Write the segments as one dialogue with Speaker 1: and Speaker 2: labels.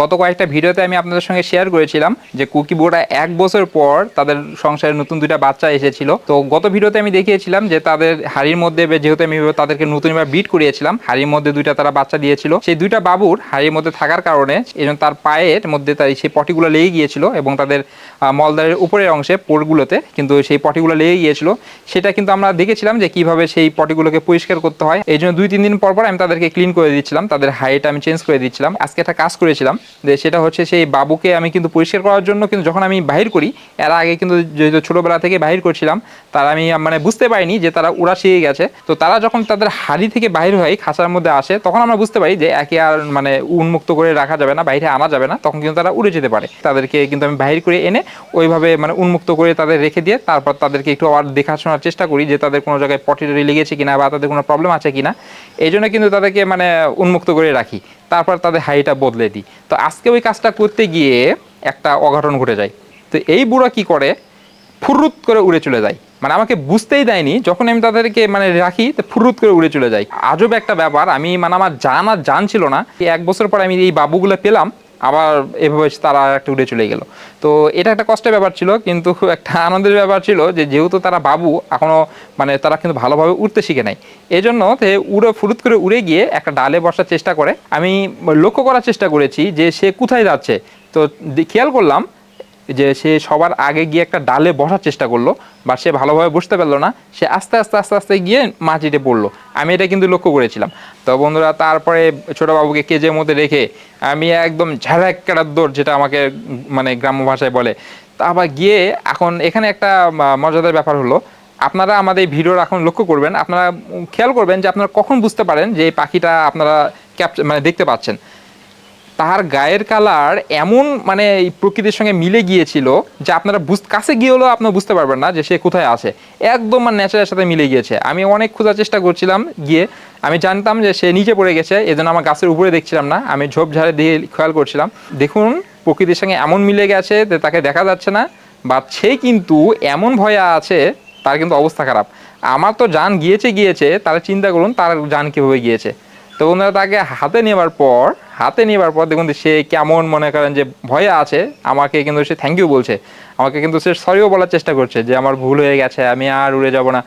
Speaker 1: গত কয়েকটা ভিডিওতে আমি আপনাদের সঙ্গে শেয়ার করেছিলাম যে কুকি বোর্ডা এক বছর পর তাদের সংসারে নতুন দুইটা বাচ্চা এসেছিল। তো গত ভিডিওতে আমি দেখিয়েছিলাম যে তাদের হাড়ির মধ্যে যেহেতু আমি তাদেরকে নতুনভাবে বিট করিয়েছিলাম হাড়ির মধ্যে দুইটা তারা বাচ্চা দিয়েছিল। সেই দুইটা বাবুর হাড়ির মধ্যে থাকার কারণে এই তার পায়ের মধ্যে তার সেই পটিগুলো লেগে গিয়েছিল এবং তাদের আহ, মলদ্বারের উপরের অংশে পোরগুলোতে কিন্তু সেই পটিগুলো লেগে গিয়েছিল। সেটা কিন্তু আমরা দেখেছিলাম যে কীভাবে সেই পটিগুলোকে পরিষ্কার করতে হয়। এই জন্য দুই তিন দিন পর পর আমি তাদেরকে ক্লিন করে দিচ্ছিলাম তাদের হাইট আমি চেঞ্জ করে দিচ্ছিলাম। আজকে একটা কাজ করেছিলাম যে সেটা হচ্ছে সেই বাবুকে আমি কিন্তু পরিষ্কার করার জন্য কিন্তু যখন আমি বাহির করি, এর আগে কিন্তু যেহেতু ছোটোবেলা থেকে বাহির করছিলাম, তারা আমি মানে বুঝতে পারিনি যে তারা উড়া শিখে গেছে। তো তারা যখন তাদের হাড়ি থেকে বাহির হয় খাঁচার মধ্যে আসে, তখন আমরা বুঝতে পারি যে একে আর মানে উন্মুক্ত করে রাখা যাবে না বাইরে আনা যাবে না, তখন কিন্তু তারা উড়ে যেতে পারে। তাদেরকে কিন্তু আমি বাহির করে এনে ওইভাবে মানে উন্মুক্ত করে তাদের রেখে দিয়ে তারপর তাদেরকে একটু আবার দেখাশোনার চেষ্টা করি যে তাদের কোনো জায়গায় পটি টটি লেগেছে কিনা বা তাদের কোনো প্রবলেম আছে কিনা। এই জন্য কিন্তু তাদেরকে মানে উন্মুক্ত করে রাখি। তারপর তাদের হাইটা বদলে দিই। তো আজকে ওই কাজটা করতে গিয়ে একটা অঘটন ঘটে যায়। তো এই বুড়া কি করে? ফুরুত করে উড়ে চলে যায়। মানে আমাকে বুঝতেই দেয়নি, যখন আমি তাদেরকে মানে রাখি, তো ফুরুত করে উড়ে চলে যায়। আজব একটা ব্যাপার, আমি মানে আমার জান আর জান ছিল না। এক বছর পর আমি এই বাবুগুলো পেলাম আবার এভাবে তারা একটা উড়ে চলে গেল। তো এটা একটা কষ্টের ব্যাপার ছিল, কিন্তু একটা আনন্দের ব্যাপার ছিল যে যেহেতু তারা বাবু এখনও মানে তারা কিন্তু ভালোভাবে উঠতে শিখে নাই। এই জন্য তে উড়ে ফুরুত করে উড়ে গিয়ে একটা ডালে বসার চেষ্টা করে। আমি লক্ষ্য করার চেষ্টা করেছি যে সে কোথায় যাচ্ছে। তো খেয়াল করলাম যে সে সবার আগে গিয়ে একটা ডালে বসার চেষ্টা করল, বা সে ভালোভাবে বসতে পারল না, সে আস্তে আস্তে আস্তে আস্তে গিয়ে মাটিতে পড়ল। আমি এটা কিন্তু লক্ষ্য করেছিলাম। তো বন্ধুরা, তারপরে ছোট বাবুকে কেজের মধ্যে রেখে আমি একদম ঝাড়াক কাটার দৌড়, যেটা আমাকে মানে গ্রাম্য ভাষায় বলে। তা আবার গিয়ে এখন এখানে একটা মজাদার ব্যাপার হলো, আপনারা আমাদের এই ভিডিওর এখন লক্ষ্য করবেন, আপনারা খেয়াল করবেন যে আপনারা কখন বুঝতে পারেন যে এই পাখিটা আপনারা ক্যাপচার মানে দেখতে পাচ্ছেন। তার গায়ের কালার এমন মানে এই প্রকৃতির সঙ্গে মিলে গিয়েছিল যে আপনারা বুঝ, কাছে গিয়ে হলেও আপনারা বুঝতে পারবেন না যে সে কোথায় আছে। একদম মানে ন্যাচারের সাথে মিলে গিয়েছে। আমি অনেক খোঁজার চেষ্টা করছিলাম গিয়ে, আমি জানতাম যে সে নিচে পড়ে গেছে, এজন্য আমার গাছের উপরে দেখছিলাম না। আমি ঝোপঝাড়ে দিয়ে খেয়াল করছিলাম। দেখুন, প্রকৃতির সঙ্গে এমন মিলে গেছে যে তাকে দেখা যাচ্ছে না, বা সে কিন্তু এমন ভয়ে আছে, তার কিন্তু অবস্থা খারাপ। আমার তো যান গিয়েছে গিয়েছে, তারা চিন্তা করুন, তার যান কীভাবে গিয়েছে। তো বন্ধুরা তাকে হাতে নেবার পর, হাতে নেবার পর দেখুন সে কেমন মনে করেন যে ভয়ে আছে, আমাকে কিন্তু সে থ্যাংক ইউ বলছে। আমাকে কিন্তু সে সরিও বলার চেষ্টা করছে যে আমার ভুল হয়ে গেছে, আমি আর উড়ে যাব না।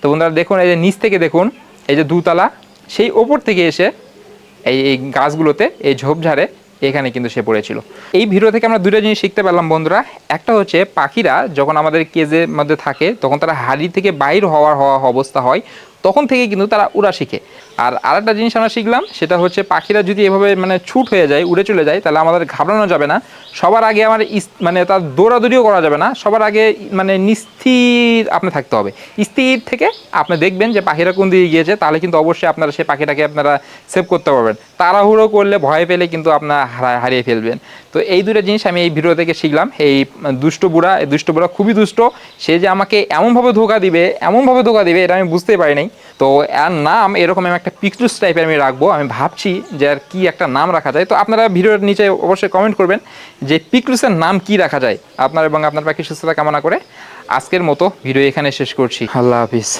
Speaker 1: তো বন্ধুরা, দেখুন এই যে নিচ থেকে দেখুন, এই যে দুতলা, সেই ওপর থেকে এসে এই এই গাছগুলোতে, এই ঝোপঝাড়ে এখানে কিন্তু সে পড়েছিল। এই ভিডিও থেকে আমরা দুটো জিনিস শিখতে পারলাম বন্ধুরা। একটা হচ্ছে পাখিরা যখন আমাদের কেজের মধ্যে থাকে, তখন তারা হাড়ি থেকে বাইর হওয়ার হওয়া অবস্থা হয়। তখন থেকে কিন্তু তারা উড়া শিখে। আর আরেকটা জিনিস আমরা শিখলাম, সেটা হচ্ছে পাখিরা যদি এভাবে মানে ছুট হয়ে যায়, উড়ে চলে যায়, তাহলে আমাদের ঘাবড়ানো যাবে না। সবার আগে আমার মানে তার দৌড়াদৌড়িও করা যাবে না। সবার আগে মানে নিস্থির আপনি থাকতে হবে। স্থির থেকে আপনি দেখবেন যে পাখিরা কোন দিকে গিয়েছে, তাহলে কিন্তু অবশ্যই আপনারা সেই পাখিটাকে আপনারা সেভ করতে পারবেন। তাড়াহুড়ো করলে ভয় পেলে কিন্তু আপনারা হারা- হারিয়ে ফেলবেন। তো এই দুটো জিনিস আমি এই ভিডিও থেকে শিখলাম। এই দুষ্ট বুড়া, এই দুষ্ট বুড়া খুবই দুষ্ট। সে যে আমাকে এমনভাবে ধোকা দিবে, এমনভাবে ধোকা দিবে, এটা আমি বুঝতেই পারি নাই তো এর নাম এরকম আমি একটা পিকচুস টাইপের আমি রাখব। আমি ভাবছি যে আর কি একটা নাম রাখা যায়। তো আপনারা ভিডিওর নিচে অবশ্যই কমেন্ট করবেন যে পিকচুসের নাম কি রাখা যায়। আপনার এবং আপনার পাখি সুস্থতা কামনা করে আজকের মতো ভিডিও এখানে শেষ করছি। আল্লাহ হাফিজ।